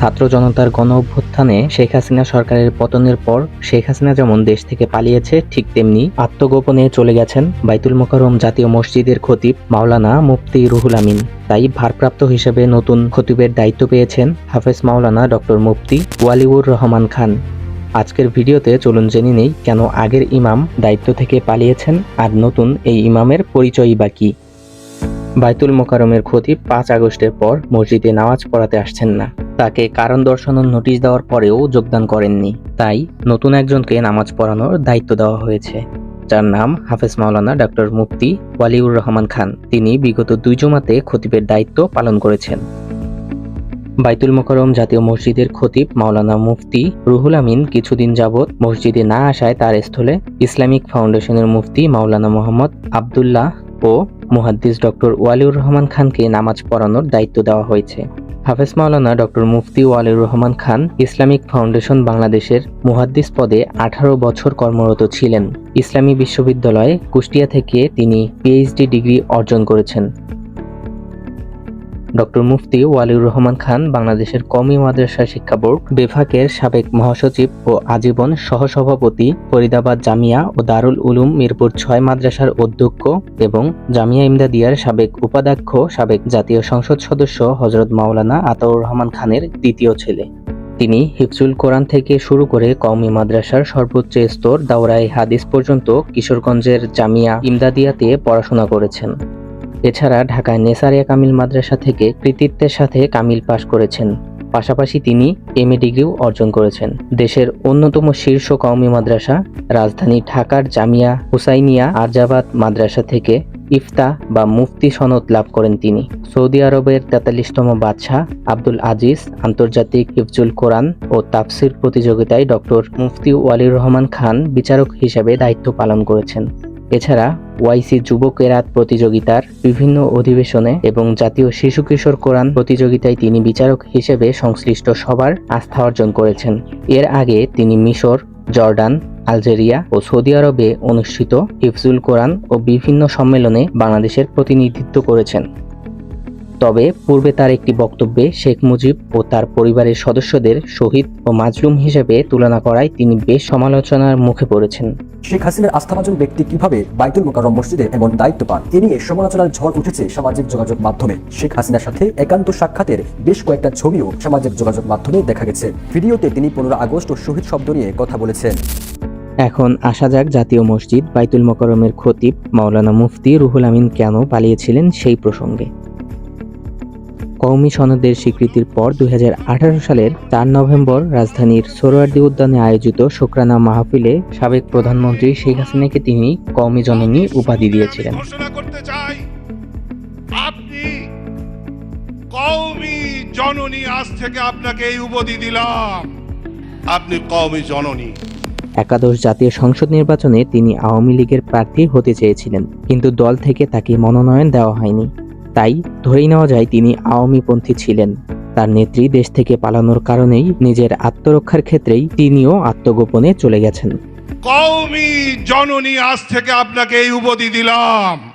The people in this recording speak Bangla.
ছাত্র জনতার গণ অভ্যুত্থানে শেখ হাসিনা সরকারের পতনের পর শেখ হাসিনা যেমন দেশ থেকে পালিয়েছে, ঠিক তেমনি আত্মগোপনে চলে গেছেন বাইতুল মোকাররম জাতীয় মসজিদের খতিব মাওলানা মুফতি রুহুল আমিন। তাই ভারপ্রাপ্ত হিসেবে নতুন খতিবের দায়িত্ব পেয়েছেন হাফেজ মাওলানা ডক্টর মুফতি ওয়ালিউর রহমান খান। আজকের ভিডিওতে চলুন জেনে নেই কেন আগের ইমাম দায়িত্ব থেকে পালিয়েছেন আর নতুন এই ইমামের পরিচয়ই বা কী। বাইতুল মোকারমের খতিব পাঁচ আগস্টের পর মসজিদে নামাজ পড়াতে আসছেন না। তাকে কারণ দর্শানোর নোটিশ দেওয়ার পরেও যোগদান করেননি। তাই নতুন একজনকে নামাজ পড়ানোর দায়িত্ব দেওয়া হয়েছে। যার নাম হাফেজ মাওলানা ডক্টর মুফতি ওয়ালিউর রহমান খান। তিনি বিগত দুই জমাতে খতিবের দায়িত্ব পালন করেছেন। বাইতুল মোকরম জাতীয় মসজিদের খতিব মাওলানা মুফতি রুহুল আমিন কিছুদিন যাবৎ মসজিদে না আসায় তার স্থলে ইসলামিক ফাউন্ডেশনের মুফতি মাওলানা মোহাম্মদ আবদুল্লাহ ও মুহাদ্দিস ডক্টর ওয়ালিউর রহমান খানকে নামাজ পড়ানোর দায়িত্ব দেওয়া হয়েছে। Hafez Maulana doctor Mufti Waliur Rahman Khan Islamic Foundation বাংলাদেশের মুহাদ্দিস পদে আঠারো বছর কর্মরত ছিলেন। ইসলামী বিশ্ববিদ্যালয়ে কুষ্টিয়া থেকে তিনি পিএইচডি ডিগ্রি অর্জন করেছেন। ডক্টর মুফতি ওয়ালিউর রহমান খান বাংলাদেশের কওমি মাদ্রাসা শিক্ষা বোর্ড বেফাকের সাবেক মহাসচিব ও আজীবন সহসভাপতি ফরিদাবাদ জামিয়া ও দারুল উলুম মিরপুর ছয় মাদ্রাসার অধ্যক্ষ এবং জামিয়া ইমদাদিয়ার সাবেক উপাধ্যক্ষ, সাবেক জাতীয় সংসদ সদস্য হজরত মাওলানা আতাউর রহমান খানের দ্বিতীয় ছেলে। তিনি হিফজুল কোরআন থেকে শুরু করে কওমি মাদ্রাসার সর্বোচ্চ স্তর দাওরাই হাদিস পর্যন্ত কিশোরগঞ্জের জামিয়া ইমদাদিয়াতে পড়াশোনা করেছেন। এছাড়া ঢাকায় নেসারিয়া কামিল মাদ্রাসা থেকে কৃতিত্বের সাথে কামিল পাশ করেছেন। পাশাপাশি তিনি এমএ ডিগ্রিও অর্জন করেছেন। দেশের অন্যতম শীর্ষ কওমি মাদ্রাসা রাজধানী ঢাকার জামিয়া হুসাইনিয়া আরজাবাদ মাদ্রাসা থেকে ইফতা বা মুফতি সনদ লাভ করেন তিনি। সৌদি আরবের তেতাল্লিশতম বাদশাহ আব্দুল আজিজ আন্তর্জাতিক হিফজুল কোরআন ও তাফসির প্রতিযোগিতায় ডক্টর মুফতি ওয়ালির রহমান খান বিচারক হিসেবে দায়িত্ব পালন করেছেন। এছাড়া ওয়াইসি যুব কেরাত প্রতিযোগিতার বিভিন্ন অধিবেশনে এবং জাতীয় শিশু কিশোর কোরআন প্রতিযোগিতায় তিনি বিচারক হিসেবে সংশ্লিষ্ট সবার আস্থা অর্জন করেছেন। এর আগে তিনি মিশর, জর্ডান, আলজেরিয়া ও সৌদি আরবে অনুষ্ঠিত হিফজুল কোরআন ও বিভিন্ন সম্মেলনে বাংলাদেশের প্রতিনিধিত্ব করেছেন। তবে পূর্বে তার একটি বক্তব্যে শেখ মুজিব ও তার পরিবারের সদস্যদের শহীদ ও মাজলুম হিসেবে তুলনা করায় তিনি বেশ সমালোচনার মুখে পড়েছেন। শেখ হাসিনার আস্থাভাজন ব্যক্তি কীভাবে বাইতুল মোকাররম মসজিদে এমন দায়িত্ব পান এ নিয়ে সমালোচনার ঝড় উঠেছে সামাজিক যোগাযোগ মাধ্যমে। শেখ হাসিনার সাথে একান্ত সাক্ষাতের বেশ কয়েকটা ছবিও সামাজিক যোগাযোগ মাধ্যমে দেখা গেছে। ভিডিওতে তিনি পনেরো আগস্ট ও শহীদ শব্দ নিয়ে কথা বলেছেন। এখন আসা যাক জাতীয় মসজিদ বাইতুল মোকরমের খতিব মাওলানা মুফতি রুহুল আমিন কেন পালিয়েছিলেন সেই প্রসঙ্গে। কওমি সনদের স্বীকৃতির পর দুই হাজার আঠারো সালের চার নভেম্বর রাজধানীর সোহরাওয়ার্দী উদ্যানে আয়োজিত শোকরানা মাহফিলে সাবেক প্রধানমন্ত্রী শেখ হাসিনাকে তিনি কওমি জননী উপাধি দিয়েছিলেন। আপনি কওমি জননী আজ থেকে আপনাকে এই উপাধি দিলাম। আপনি কওমি জননী। একাদশ জাতীয় সংসদ নির্বাচনে তিনি আওয়ামী লীগের প্রার্থী হতে চেয়েছিলেন কিন্তু দল থেকে তাকে মনোনয়ন দেওয়া হয়নি। তাই ধরেই নেওয়া যায় তিনি আওয়ামীপন্থী ছিলেন। তার নেত্রী দেশ থেকে পালানোর কারণেই নিজের আত্মরক্ষার ক্ষেত্রেই তিনিও আত্মগোপনে চলে গেছেন। কওমি জননী আজ থেকে আপনাকে এই উপাধি দিলাম।